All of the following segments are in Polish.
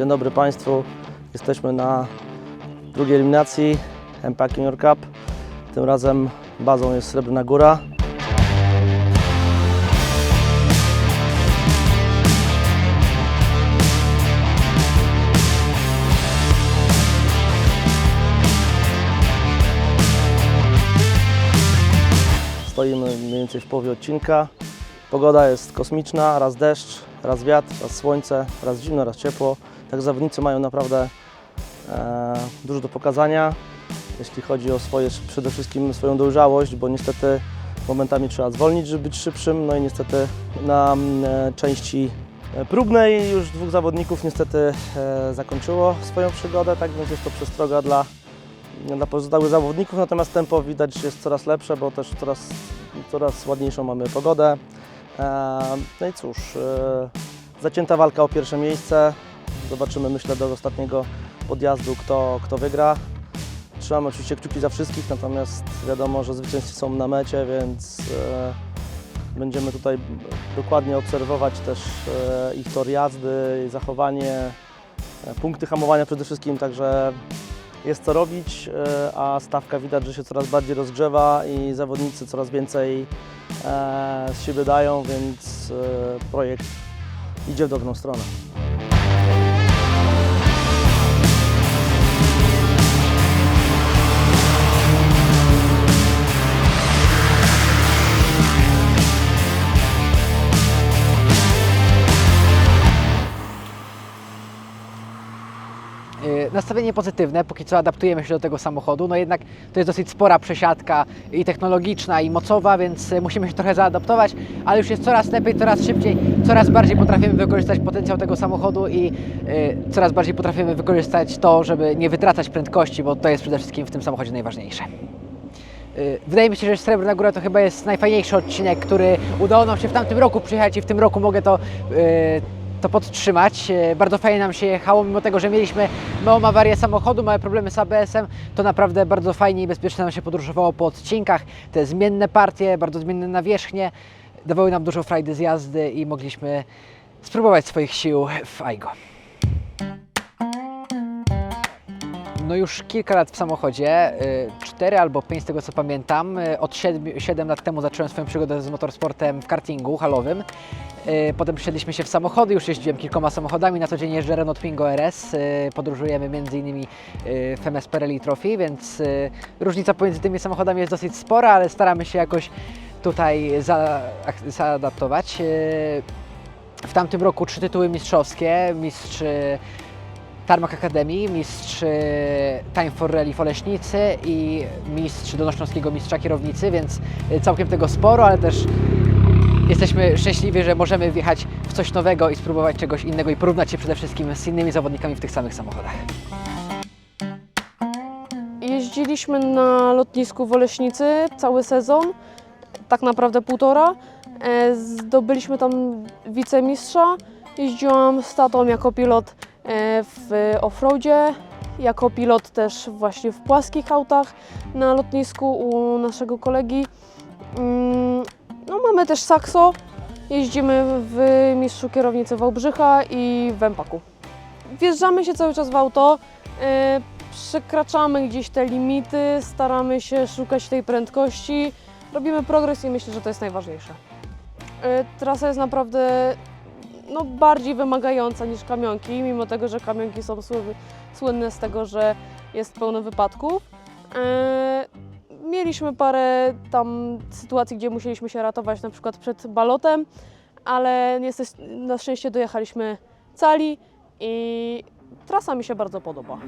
Dzień dobry Państwu. Jesteśmy na drugiej eliminacji MPAC Junior Cup. Tym razem bazą jest Srebrna Góra. Stoimy mniej więcej w połowie odcinka. Pogoda jest kosmiczna, raz deszcz, raz wiatr, raz słońce, raz zimno, raz ciepło. Tak zawodnicy mają naprawdę e, dużo do pokazania, jeśli chodzi o swoje, przede wszystkim swoją dojrzałość, bo niestety momentami trzeba zwolnić, żeby być szybszym. No i niestety na e, części e, próbnej już dwóch zawodników niestety e, zakończyło swoją przygodę, tak więc jest to przestroga dla, dla pozostałych zawodników, natomiast tempo widać jest coraz lepsze, bo też coraz, coraz ładniejszą mamy pogodę. E, No i cóż, e, zacięta walka o pierwsze miejsce. Zobaczymy, myślę, do ostatniego podjazdu, kto, kto wygra. Trzymamy oczywiście kciuki za wszystkich, natomiast wiadomo, że zwycięzcy są na mecie, więc e, będziemy tutaj dokładnie obserwować też e, ich tor jazdy, zachowanie, e, punkty hamowania przede wszystkim, także jest co robić, e, a stawka widać, że się coraz bardziej rozgrzewa i zawodnicy coraz więcej e, z siebie dają, więc e, projekt idzie w dobrą stronę. Nastawienie pozytywne, póki co adaptujemy się do tego samochodu, no jednak to jest dosyć spora przesiadka i technologiczna i mocowa, więc y, musimy się trochę zaadaptować, ale już jest coraz lepiej, coraz szybciej, coraz bardziej potrafimy wykorzystać potencjał tego samochodu i y, coraz bardziej potrafimy wykorzystać to, żeby nie wytracać prędkości, bo to jest przede wszystkim w tym samochodzie najważniejsze. Y, Wydaje mi się, że Srebrna Góra to chyba jest najfajniejszy odcinek, który udało nam się w tamtym roku przyjechać i w tym roku mogę to, to podtrzymać. Y, Bardzo fajnie nam się jechało, mimo tego, że mieliśmy małą awarię samochodu, małe problemy z ABS-em, to naprawdę bardzo fajnie i bezpiecznie nam się podróżowało po odcinkach. Te zmienne partie, bardzo zmienne nawierzchnie dawały nam dużo frajdy z jazdy i mogliśmy spróbować swoich sił w AIGO. No już kilka lat w samochodzie, 4 albo 5 z tego co pamiętam. Y, Od 7, 7 lat temu zacząłem swoją przygodę z motorsportem w kartingu halowym. Y, Potem przesiedliśmy się w samochody, już jeździłem kilkoma samochodami. Na co dzień jeżdżę Renault Twingo RS. y, Podróżujemy m.in. w MS Pirelli Trophy, więc y, różnica pomiędzy tymi samochodami jest dosyć spora, ale staramy się jakoś tutaj za, zaadaptować. Y, W tamtym roku trzy tytuły mistrzowskie, mistrz Tarmac Akademii, mistrz e, Time for Rally w Oleśnicy i mistrz Dolnośląskiego Mistrza Kierownicy, więc e, całkiem tego sporo, ale też jesteśmy szczęśliwi, że możemy wjechać w coś nowego i spróbować czegoś innego i porównać się przede wszystkim z innymi zawodnikami w tych samych samochodach. Jeździliśmy na lotnisku w Oleśnicy cały sezon, tak naprawdę półtora. E, Zdobyliśmy tam wicemistrza. Jeździłam z tatą jako pilot w offroadzie, jako pilot też właśnie w płaskich autach na lotnisku u naszego kolegi. Mm, No, mamy też Saxo. Jeździmy w mistrzu kierownicy Wałbrzycha i w Empaku. Wjeżdżamy się cały czas w auto. e, przekraczamy gdzieś te limity, staramy się szukać tej prędkości, robimy progres i myślę, że to jest najważniejsze. E, Trasa jest naprawdę no, bardziej wymagająca niż kamionki, mimo tego, że kamionki są sły- słynne z tego, że jest pełno wypadków. E, Mieliśmy parę tam sytuacji, gdzie musieliśmy się ratować na przykład przed balotem, ale na szczęście dojechaliśmy cali i trasa mi się bardzo podoba.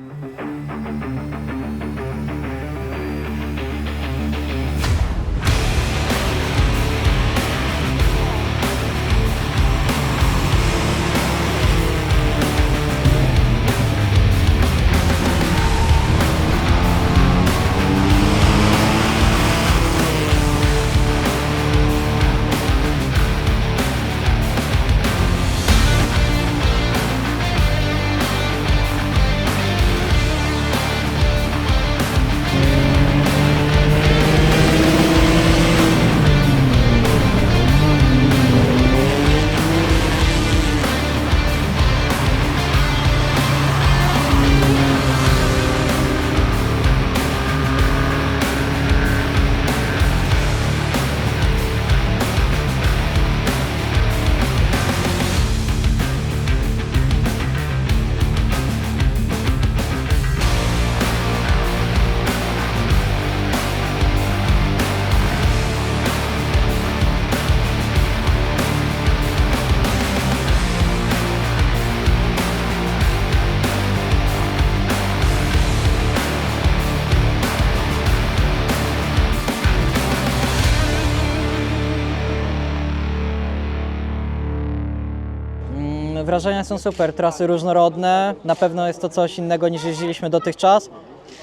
Wrażenia są super, trasy różnorodne, na pewno jest to coś innego niż jeździliśmy dotychczas.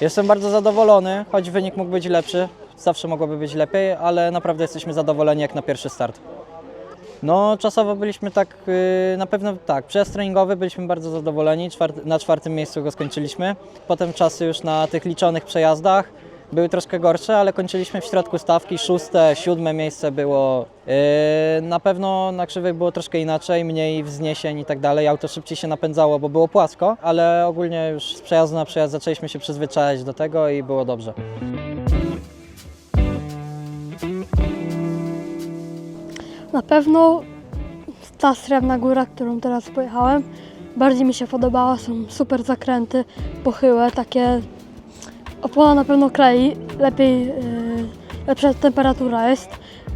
Jestem bardzo zadowolony, choć wynik mógł być lepszy, zawsze mogłoby być lepiej, ale naprawdę jesteśmy zadowoleni jak na pierwszy start. No, czasowo byliśmy tak, yy, na pewno tak, przejazd treningowy byliśmy bardzo zadowoleni, na czwartym miejscu go skończyliśmy. Potem czasy już na tych liczonych przejazdach były troszkę gorsze, ale kończyliśmy w środku stawki, szóste, siódme miejsce było. Yy, na pewno na krzywej było troszkę inaczej, mniej wzniesień i tak dalej, auto szybciej się napędzało, bo było płasko, ale ogólnie już z przejazdu na przejazd zaczęliśmy się przyzwyczajać do tego i było dobrze. Na pewno ta srebrna góra, którą teraz pojechałem, bardziej mi się podobała. Są super zakręty, pochyłe, takie opona na pewno klei, lepiej, yy, lepsza temperatura jest.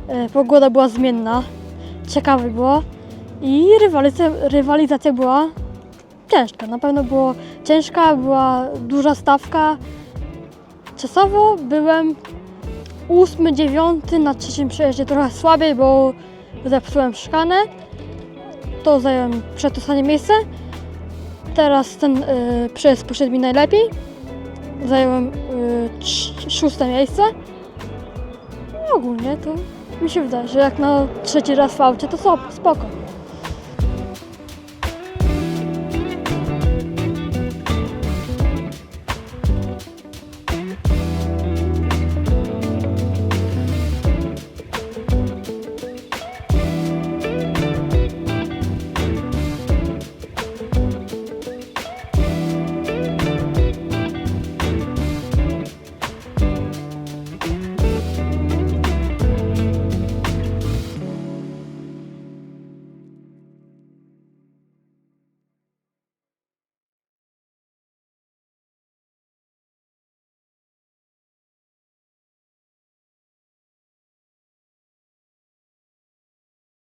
Yy, pogoda była zmienna, ciekawe było i rywalizacja, rywalizacja była ciężka. Na pewno było ciężka, była duża stawka. Czasowo byłem ósmy, dziewiąty na trzecim przejeździe trochę słabiej, bo zepsułem szkanę. To zająłem przedostatnie miejsce. Teraz ten y, przejazd poszedł mi najlepiej. Zająłem y, szóste miejsce. I ogólnie to mi się wydaje, że jak na trzeci raz w aucie to spoko.